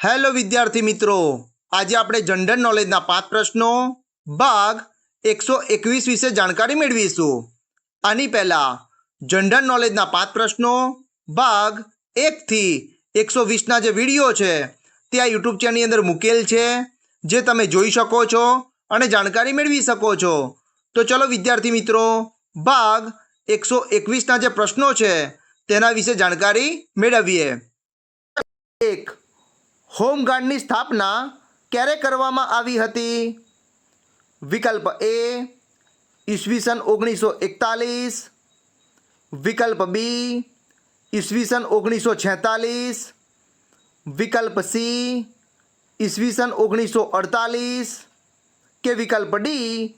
Hello વિદ્યાર્થી મિત્રો, આજે આપણે જનરલ નોલેજના પાંચ પ્રશ્નો, ભાગ એકસો એકવીસ વિશે જાણકારી મેળવીશું. આની પહેલાં, જનરલ નોલેજના પાંચ પ્રશ્નો, ભાગ એકથી એકસો વીસના જે વીડિયો છે, તે આ યુટ્યુબ ચેનલની અંદર મૂકેલ છે, જે તમે જોઈ શકો છો અને જાણકારી મેળવી શકો છો. તો ચલો વિદ્યાર્થી મિત્રો, ભાગ એકસો એકવીસના જે પ્રશ્નો છે, તેના વિશે જાણકારી મેળવીએ. એક હોમગાર્ડની સ્થાપના ક્યારે કરવામાં આવી હતી? વિકલ્પ એ ઈસવીસન ઓગણીસો એકતાલીસ. વિકલ્પ બી ઈસવીસન ઓગણીસો છેતાલીસ. વિકલ્પ સી ઈસવીસન ઓગણીસો અડતાલીસ. કે વિકલ્પ ડી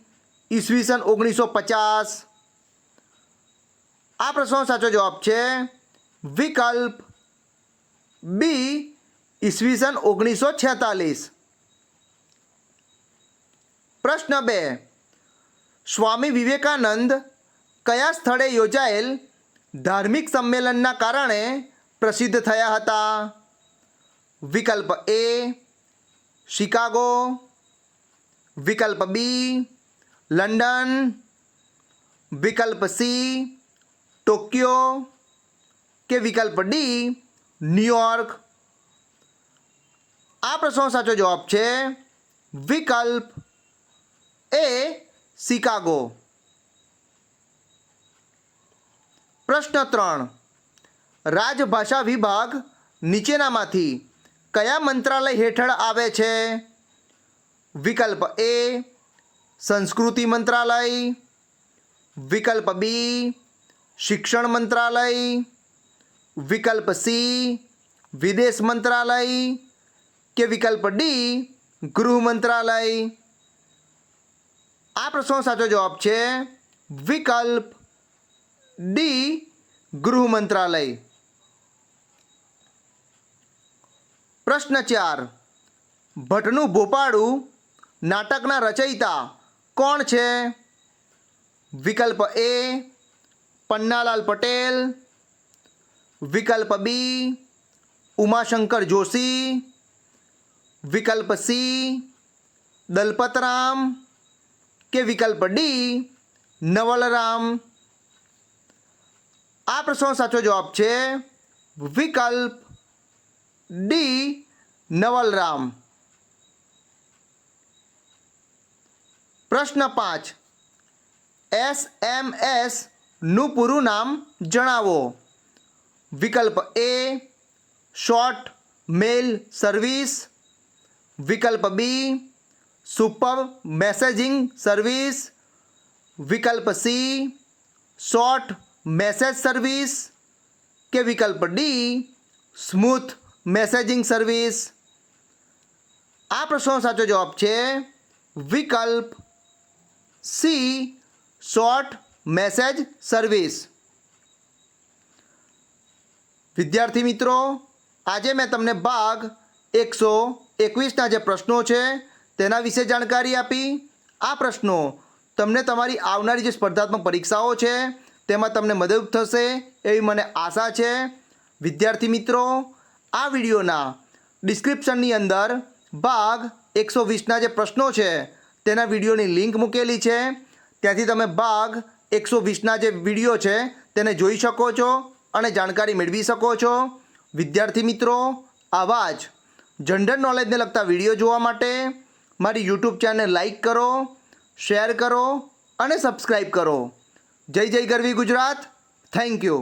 ઈસવીસન ઓગણીસો પચાસ. આ પ્રશ્નનો સાચો જવાબ છે વિકલ્પ બી ઈસવીસન ઓગણીસો છેતાલીસ. પ્રશ્ન બે. સ્વામી વિવેકાનંદ કયા સ્થળે યોજાયેલ ધાર્મિક સંમેલનના કારણે પ્રસિદ્ધ થયા હતા? વિકલ્પ એ, શિકાગો. વિકલ્પ બી, લંડન. વિકલ્પ સી, ટોક્યો. કે વિકલ્પ ડી, ન્યુયોર્ક? આ પ્રશ્નનો સાચો જવાબ છે વિકલ્પ એ શિકાગો. પ્રશ્ન ત્રણ. રાજભાષા વિભાગ નીચેનામાંથી કયા મંત્રાલય હેઠળ આવે છે? વિકલ્પ એ સંસ્કૃતિ મંત્રાલય. વિકલ્પ બી શિક્ષણ મંત્રાલય. વિકલ્પ સી વિદેશ મંત્રાલય. કે વિકલ્પ ડી ગૃહ મંત્રાલય. આ પ્રશ્નનો સાચો જવાબ છે વિકલ્પ ડી ગૃહ મંત્રાલય. પ્રશ્ન ચાર, ભટ્ટનું ભોપાળું નાટકના રચયિતા કોણ છે? વિકલ્પ એ પન્નાલાલ પટેલ. વિકલ્પ બી ઉમાશંકર જોશી. વિકલ્પ સી દલપતરામ કે વિકલ્પ ડી નવલરામ? આ પ્રશ્નનો સાચો જવાબ છે વિકલ્પ ડી નવલરામ. પ્રશ્ન પાંચ. એસ એમ એસનું પૂરું નામ જણાવો. વિકલ્પ એ શોર્ટ મેલ સર્વિસ વિકલ્પ બી, સુપર મેસેજિંગ સર્વિસ. વિકલ્પ સી, શોર્ટ મેસેજ સર્વિસ. કે વિકલ્પ ડી, સ્મૂથ મેસેજિંગ સર્વિસ. આ પ્રશ્નનો સાચો જવાબ છે વિકલ્પ સી, શોર્ટ મેસેજ સર્વિસ. વિદ્યાર્થી મિત્રો, આજે મેં તમને ભાગ એકસો એકવીસના જે પ્રશ્નો છે, તેના વિશે જાણકારી આપી. આ પ્રશ્નો તમને તમારી આવનારી જે સ્પર્ધાત્મક પરીક્ષાઓ છે, તેમાં તમને મદદ થશે એવી મને આશા છે. વિદ્યાર્થી મિત્રો, આ વિડીયોના ડિસ્ક્રિપ્શનની અંદર ભાગ એકસો વીસના જે પ્રશ્નો છે, તેના વિડીયોની લિંક મૂકેલી છે. ત્યાંથી તમે ભાગ એકસો વીસના જે વીડિયો છે, તેને જોઈ શકો છો અને જાણકારી મેળવી શકો છો. વિદ્યાર્થી મિત્રો, આવા જ જનરલ નોલેજને લગતા વીડિયો જોવા માટે મારી યુટ્યુબ ચેનલ લાઈક કરો શેર કરો અને સબસ્ક્રાઈબ કરો. જય જય ગરવી ગુજરાત. Thank you